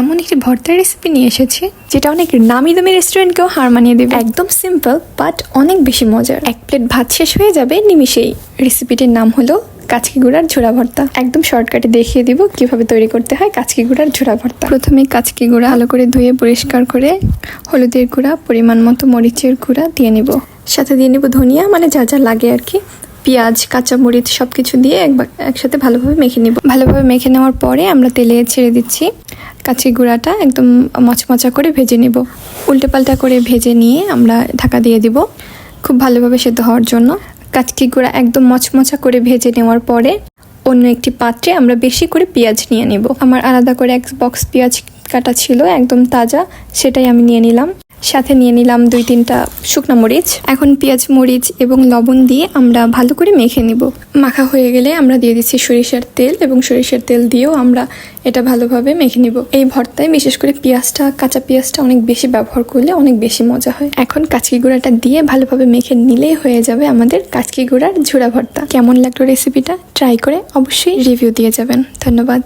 এমন একটি ভর্তার রেসিপি নিয়ে এসেছি, যেটা অনেক নামি দামি রেস্টুরেন্টকেও হার মানিয়ে দেবে। একদম সিম্পল বাট অনেক বেশি মজার। এক প্লেট ভাত শেষ হয়ে যাবে নিমিষেই। রেসিপিটির নাম হলো কাচকি গুঁড়ার ঝোড়া ভর্তা। একদম শর্টকাটে দেখিয়ে দিব কীভাবে তৈরি করতে হয় কাচকি গুঁড়ার ঝোড়া ভর্তা। প্রথমে কাচকি গুঁড়া ভালো করে ধুয়ে পরিষ্কার করে হলুদের গুঁড়া, পরিমাণ মতো মরিচের গুঁড়া দিয়ে নিব। সাথে দিয়ে নেব ধনিয়া মানে যা যা লাগে আর কি। পেঁয়াজ, কাঁচামরিচ সব কিছু দিয়ে একবার একসাথে ভালোভাবে মেখে নেব। ভালোভাবে মেখে নেওয়ার পরে আমরা তেলে ছেড়ে দিচ্ছি কাঁচি গুঁড়াটা একদম মচমচা করে ভেজে নেব। উল্টে পাল্টা করে ভেজে নিয়ে আমরা ঢাকা দিয়ে দিব। খুব ভালোভাবে সেদ্ধ হওয়ার জন্য। কাচকি গুঁড়া একদম মচমচা করে ভেজে নেওয়ার পরে অন্য একটি পাত্রে আমরা বেশি করে পেঁয়াজ নিয়ে নেব। আমার আলাদা করে এক বক্স পেঁয়াজ কাটা ছিল, একদম তাজা, সেটাই আমি নিয়ে নিলাম। সাথে নিয়ে নিলাম দুই তিনটা শুকনো মরিচ। এখন পেঁয়াজ, মরিচ এবং লবণ দিয়ে আমরা ভালো করে মেখে নিব। মাখা হয়ে গেলে আমরা দিয়ে দিচ্ছি সরিষার তেল এবং সরিষার তেল দিয়েও আমরা এটা ভালোভাবে মেখে নিব। এই ভর্তায় বিশেষ করে পেঁয়াজটা, কাঁচা পেঁয়াজটা অনেক বেশি ব্যবহার করলে অনেক বেশি মজা হয়। এখন কাচকি গুঁড়াটা দিয়ে ভালোভাবে মেখে নিলেই হয়ে যাবে আমাদের কাচকি গুঁড়ার ঝোড়া ভর্তা। কেমন লাগল রেসিপিটা ট্রাই করে অবশ্যই রিভিউ দিয়ে যাবেন। ধন্যবাদ।